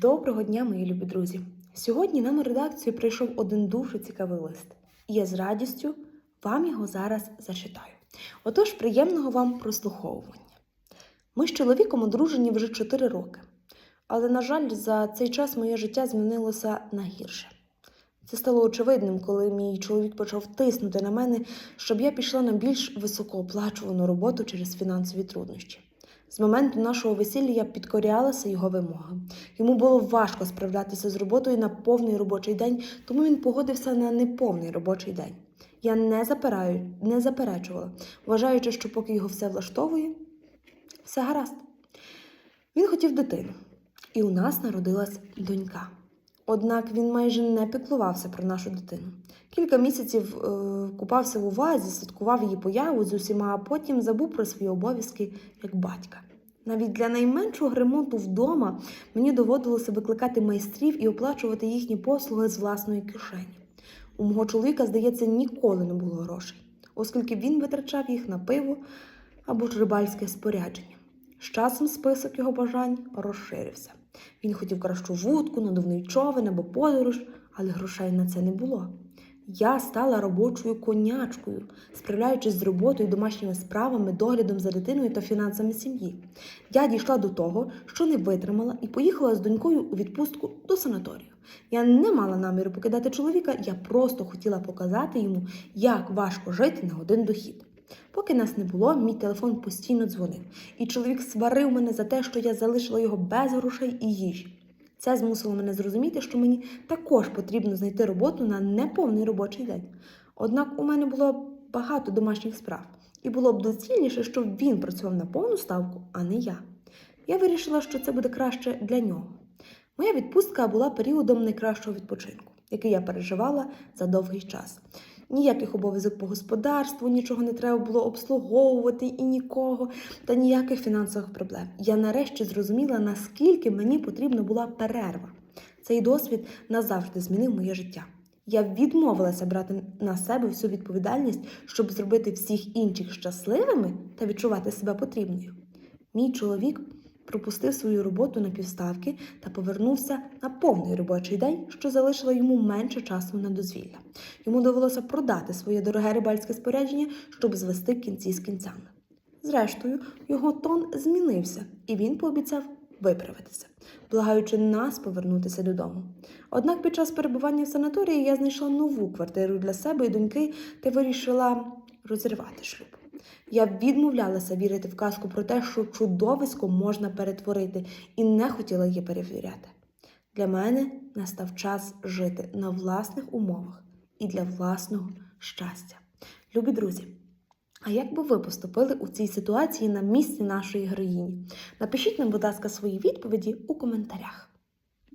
Доброго дня, мої любі друзі! Сьогодні нам у редакцію прийшов один дуже цікавий лист, і я з радістю вам його зараз зачитаю. Отож, приємного вам прослуховування. Ми з чоловіком одружені вже 4 роки, але, на жаль, за цей час моє життя змінилося на гірше. Це стало очевидним, коли мій чоловік почав тиснути на мене, щоб я пішла на більш високооплачувану роботу через фінансові труднощі. З моменту нашого весілля я підкорялася його вимогам. Йому було важко справлятися з роботою на повний робочий день, тому він погодився на неповний робочий день. Я не запираю, не заперечувала, вважаючи, що поки його все влаштовує, все гаразд. Він хотів дитину, і у нас народилась донька. Однак він майже не піклувався про нашу дитину. Кілька місяців е, купався в увазі, святкував її появу з усіма, а потім забув про свої обов'язки як батька. Навіть для найменшого ремонту вдома мені доводилося викликати майстрів і оплачувати їхні послуги з власної кишені. У мого чоловіка, здається, ніколи не було грошей, оскільки він витрачав їх на пиво або ж рибальське спорядження. З часом список його бажань розширився. Він хотів кращу вудку, надувний човен або подорож, але грошей на це не було. Я стала робочою конячкою, справляючись з роботою, домашніми справами, доглядом за дитиною та фінансами сім'ї. Я дійшла до того, що не витримала і поїхала з донькою у відпустку до санаторію. Я не мала наміру покидати чоловіка, я просто хотіла показати йому, як важко жити на один дохід. Поки нас не було, мій телефон постійно дзвонив, і чоловік сварив мене за те, що я залишила його без грошей і їжі. Це змусило мене зрозуміти, що мені також потрібно знайти роботу на неповний робочий день. Однак у мене було багато домашніх справ, і було б доцільніше, щоб він працював на повну ставку, а не я. Я вирішила, що це буде краще для нього. Моя відпустка була періодом найкращого відпочинку, який я переживала за довгий час. Ніяких обов'язок по господарству, нічого не треба було обслуговувати і нікого, та ніяких фінансових проблем. Я нарешті зрозуміла, наскільки мені потрібна була перерва. Цей досвід назавжди змінив моє життя. Я відмовилася брати на себе всю відповідальність, щоб зробити всіх інших щасливими та відчувати себе потрібною. Мій чоловік пропустив свою роботу на півставки та повернувся на повний робочий день, що залишило йому менше часу на дозвілля. Йому довелося продати своє дороге рибальське спорядження, щоб звести кінці з кінцями. Зрештою, його тон змінився, і він пообіцяв виправитися, благаючи нас повернутися додому. Однак під час перебування в санаторії я знайшла нову квартиру для себе і доньки та вирішила розірвати шлюб. Я відмовлялася вірити в казку про те, що чудовисько можна перетворити, і не хотіла її перевіряти. Для мене настав час жити на власних умовах і для власного щастя. Любі друзі, а як би ви поступили у цій ситуації на місці нашої героїні? Напишіть нам, будь ласка, свої відповіді у коментарях.